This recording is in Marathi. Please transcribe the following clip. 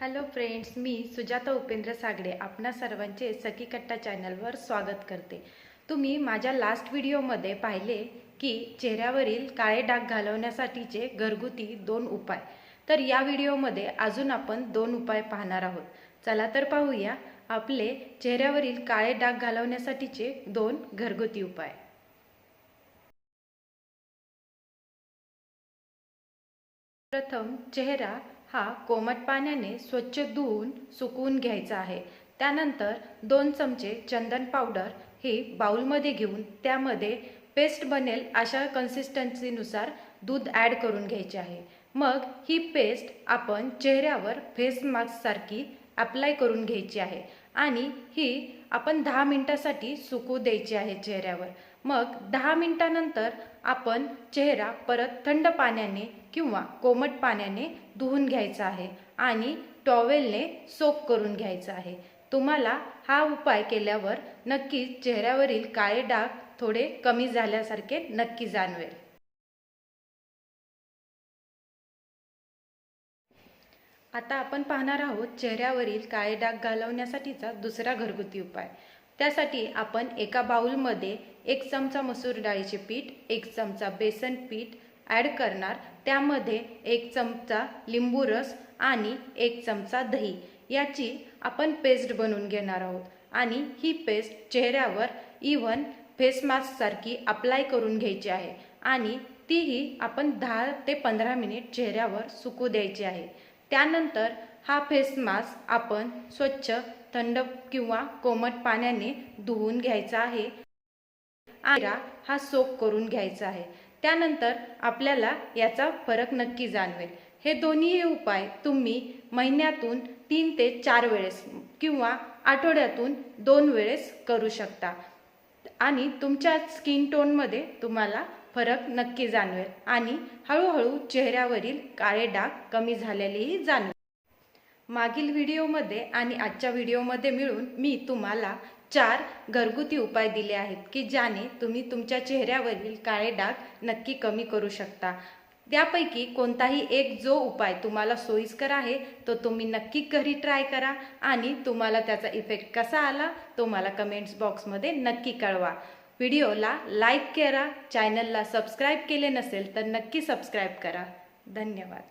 हॅलो फ्रेंड्स मी सुजाता उपेंद्र सागडे आपणा सर्वांचे सखी कट्टा चॅनलवर स्वागत करते. तुम्ही माझ्या लास्ट व्हिडिओमध्ये पाहिले की चेहऱ्यावरील काळे डाग घालवण्यासाठीचे घरगुती दोन उपाय. तर या व्हिडिओमध्ये अजून आपण दोन उपाय पाहणार आहोत. चला तर पाहूया आपले चेहऱ्यावरील काळे डाग घालवण्यासाठीचे दोन घरगुती उपाय. प्रथम चेहरा हा कोमट पाण्याने स्वच्छ धुवून सुकवून घ्यायचा आहे. त्यानंतर दोन चमचे चंदन पावडर ही बाउलमध्ये घेऊन त्यामध्ये पेस्ट बनेल अशा कन्सिस्टन्सीनुसार दूध ॲड करून घ्यायचे आहे. मग ही पेस्ट आपण चेहऱ्यावर फेस मास्कसारखी अप्लाय करून घ्यायची आहे आणि ही आपण दहा मिनटासाठी सुकू द्यायची आहे चेहऱ्यावर. मग दहा मिनिटानंतर आपण चेहरा परत थंड पाण्याने किंवा कोमट पाण्याने धुवून घ्यायचा आहे आणि टॉवेलने सोप करून घ्यायचा आहे. तुम्हाला हा उपाय केल्यावर नक्कीच चेहऱ्यावरील काळे डाग थोडे कमी झाल्यासारखे नक्की जाणवेल. आता आपण पाहणार आहोत चेहऱ्यावरील काळे डाग घालवण्यासाठीचा दुसरा घरगुती उपाय. त्यासाठी आपण एका बाउलमध्ये एक चमचा मसूर डाळीचे पीठ एक चमचा बेसन पीठ ॲड करणार. त्यामध्ये एक चमचा लिंबू रस आणि एक चमचा दही. याची आपण पेस्ट बनवून घेणार आहोत. आणि ही पेस्ट चेहऱ्यावर इव्हन फेस मास्कसारखी अप्लाय करून घ्यायची आहे. आणि तीही आपण दहा ते पंधरा मिनिट चेहऱ्यावर सुकू द्यायची आहे. त्यानंतर हा फेस मास्क आपण स्वच्छ थंड किंवा कोमट पाण्याने धुवून घ्यायचा आहे. आयरा हा सोक करून घ्यायचा आहे. त्यानंतर आपल्याला याचा फरक नक्की जाणवेल. हे दोन्ही उपाय तुम्ही महिन्यातून तीन ते चार वेळेस किंवा आठवड्यातून दोन वेळेस करू शकता. आणि तुमच्या स्किन टोनमध्ये तुम्हाला फरक नक्की जाणवेल. आणि हळूहळू चेहऱ्यावरील काळे डाग कमी झालेलेही जाणवेल. मागील व्हिडिओमध्ये आणि आजच्या व्हिडिओमध्ये मिळून मी तुम्हाला चार घरगुती उपाय दिले आहेत की ज्याने तुम्ही तुमच्या चेहऱ्यावरील काळे डाग नक्की कमी करू शकता. त्यापैकी कोणताही एक जो उपाय तुम्हाला सोयीस्कर आहे तो तुम्ही नक्की घरी ट्राय करा आणि तुम्हाला त्याचा इफेक्ट कसा आला तो मला कमेंट्स बॉक्समध्ये नक्की कळवा. व्हिडिओला लाईक करा चॅनलला सबस्क्राईब केले नसेल तर नक्की सबस्क्राईब करा. धन्यवाद.